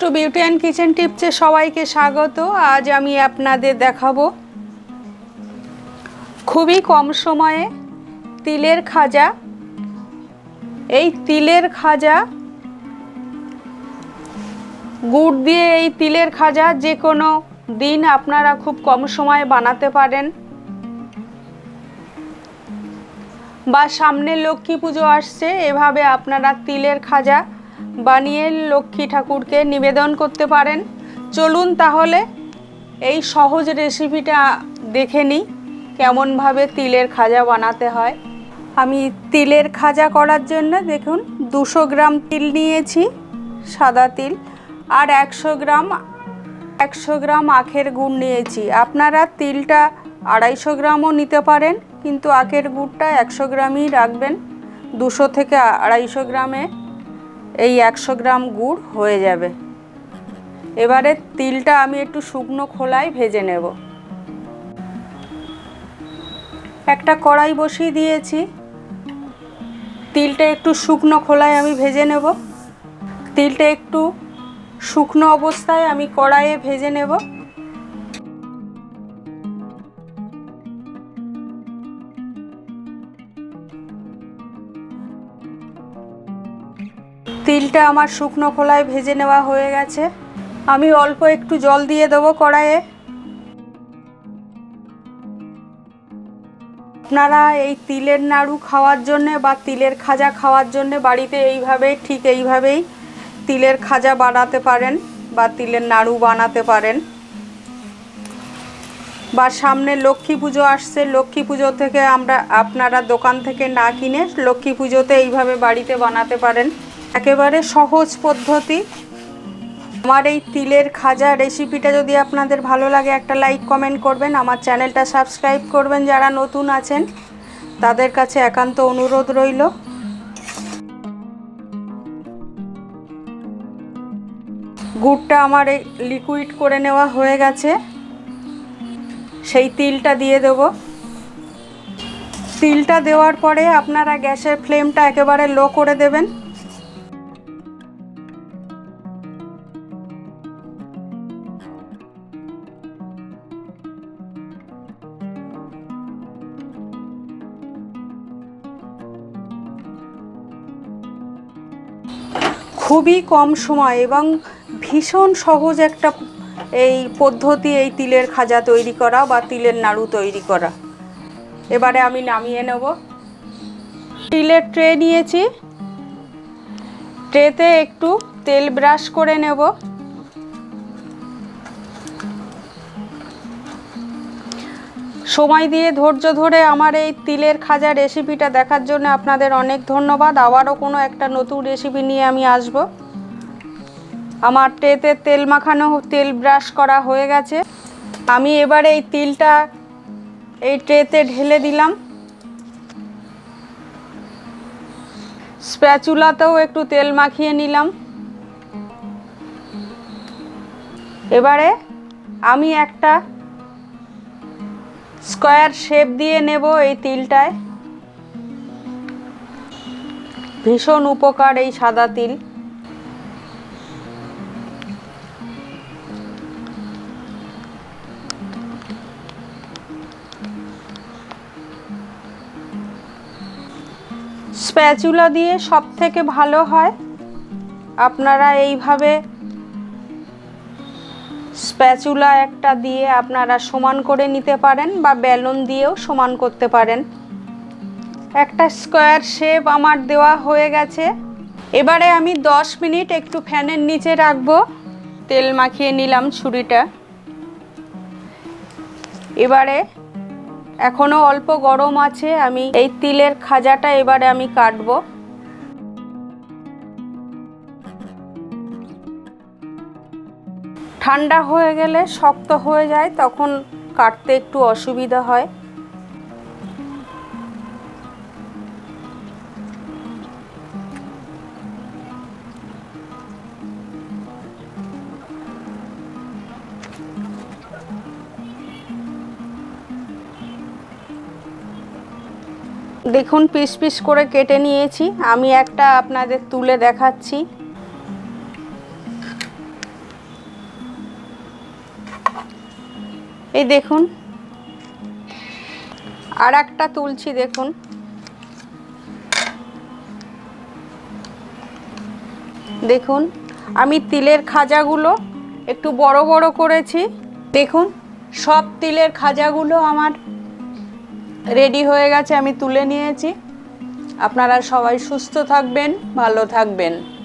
Two beauty and kitchen টিপসে সবাইকে স্বাগত। আজ আমি আপনাদের দেখাবো খুবই কম সময়ে তিলের খাজা। এই তিলের খাজা, গুড় দিয়ে এই তিলের খাজা যে কোনো দিন আপনারা খুব কম সময়ে বানাতে পারেন। বা সামনে লক্ষ্মী পুজো আসছে, এভাবে আপনারা তিলের খাজা বানিয়ে লক্ষ্মী ঠাকুরকে নিবেদন করতে পারেন। চলুন তাহলে এই সহজ রেসিপিটা দেখে নিই, কেমনভাবে তিলের খাজা বানাতে হয়। আমি তিলের খাজা করার জন্য দেখুন দুশো গ্রাম তিল নিয়েছি, সাদা তিল, আর একশো গ্রাম একশো গ্রাম আখের গুড় নিয়েছি। আপনারা তিলটা আড়াইশো গ্রামও নিতে পারেন, কিন্তু আখের গুড়টা একশো গ্রামই রাখবেন। দুশো থেকে আড়াইশো গ্রামে এই একশো গ্রাম গুড় হয়ে যাবে। এবারে তিলটা আমি একটু শুকনো খোলায় ভেজে নেব। একটা কড়াই বসিয়ে দিয়েছি। তিলটা একটু শুকনো খোলায় আমি ভেজে নেব। তিলটা একটু শুকনো অবস্থায় আমি কড়াইয়ে ভেজে নেব। তিলটা আমার শুকনো খোলায় ভেজে নেওয়া হয়ে গেছে। আমি অল্প একটু জল দিয়ে দেবো কড়াইয়ে। আপনারা এই তিলের নাড়ু খাওয়ার জন্যে বা তিলের খাজা খাওয়ার জন্যে বাড়িতে এইভাবে, ঠিক এইভাবেই তিলের খাজা বানাতে পারেন বা তিলের নাড়ু বানাতে পারেন। বা সামনে লক্ষ্মী পুজো আসছে, লক্ষ্মী পুজো থেকে আমরা আপনারা দোকান থেকে না কিনে লক্ষ্মী পুজোতে এইভাবে বাড়িতে বানাতে পারেন। একেবারে সহজ পদ্ধতি। আমার এই তিলের খাজা রেসিপিটা যদি আপনাদের ভালো লাগে, একটা লাইক কমেন্ট করবেন। আমার চ্যানেলটা সাবস্ক্রাইব করবেন যারা নতুন আছেন, তাদের কাছে একান্ত অনুরোধ রইল। গুড়টা আমার এই লিকুইড করে নেওয়া হয়ে গেছে। সেই তিলটা দিয়ে দেব। তিলটা দেওয়ার পরে আপনারা গ্যাসের ফ্লেমটা একেবারে লো করে দেবেন। খুবই কম সময় এবং ভীষণ সহজ একটা এই পদ্ধতি এই তিলের খাজা তৈরি করা বা তিলের নাড়ু তৈরি করা। এবারে আমি নামিয়ে নেব। তিলের ট্রে নিয়েছি। ট্রেতে একটু তেল ব্রাশ করে নেব। সময় দিয়ে ধৈর্য ধরে আমার এই তিলের খাজা রেসিপিটা দেখার জন্য আপনাদের অনেক ধন্যবাদ। আবারও কোনো একটা নতুন রেসিপি নিয়ে আমি আসব। আমার ট্রেতে তেল মাখানো তেল ব্রাশ করা হয়ে গেছে। আমি এবারে এই তিলটা এই ট্রেতে ঢেলে দিলাম। স্প্যাচুলাতেও একটু তেল মাখিয়ে নিলাম। এবারে আমি একটা স্কোয়ার শেপ দিয়ে নেব এই তিলটায়। ভীষণ উপকার এই সাদা তিল। স্প্যাচুলা দিয়ে সব থেকে ভালো হয়। আপনারা এইভাবে স্প্যাচুলা একটা দিয়ে আপনারা সমান করে নিতে পারেন বা বেলুন দিয়েও সমান করতে পারেন। একটা স্কোয়ার শেপ আমার দেওয়া হয়ে গেছে। এবারে আমি 10 মিনিট একটু ফ্যানের নিচে রাখব। তেল মাখিয়ে নিলাম ছুরিটা। এবারে এখনও অল্প গরম আছে, আমি এই তিলের খাজাটা এবারে আমি কাটবো। ঠান্ডা হয়ে গেলে শক্ত হয়ে যায়, তখন কাটতে একটু অসুবিধা হয়। দেখুন, পিস পিস করে কেটে নিয়েছি। আমি একটা আপনাদের তুলে দেখাচ্ছি। এই দেখুন। আর একটা তুলছি, দেখুন। দেখুন, আমি তিলের খাজাগুলো একটু বড় বড় করেছি। দেখুন, সব তিলের খাজাগুলো আমার রেডি হয়ে গেছে, আমি তুলে নিয়েছি। আপনারা সবাই সুস্থ থাকবেন, ভালো থাকবেন।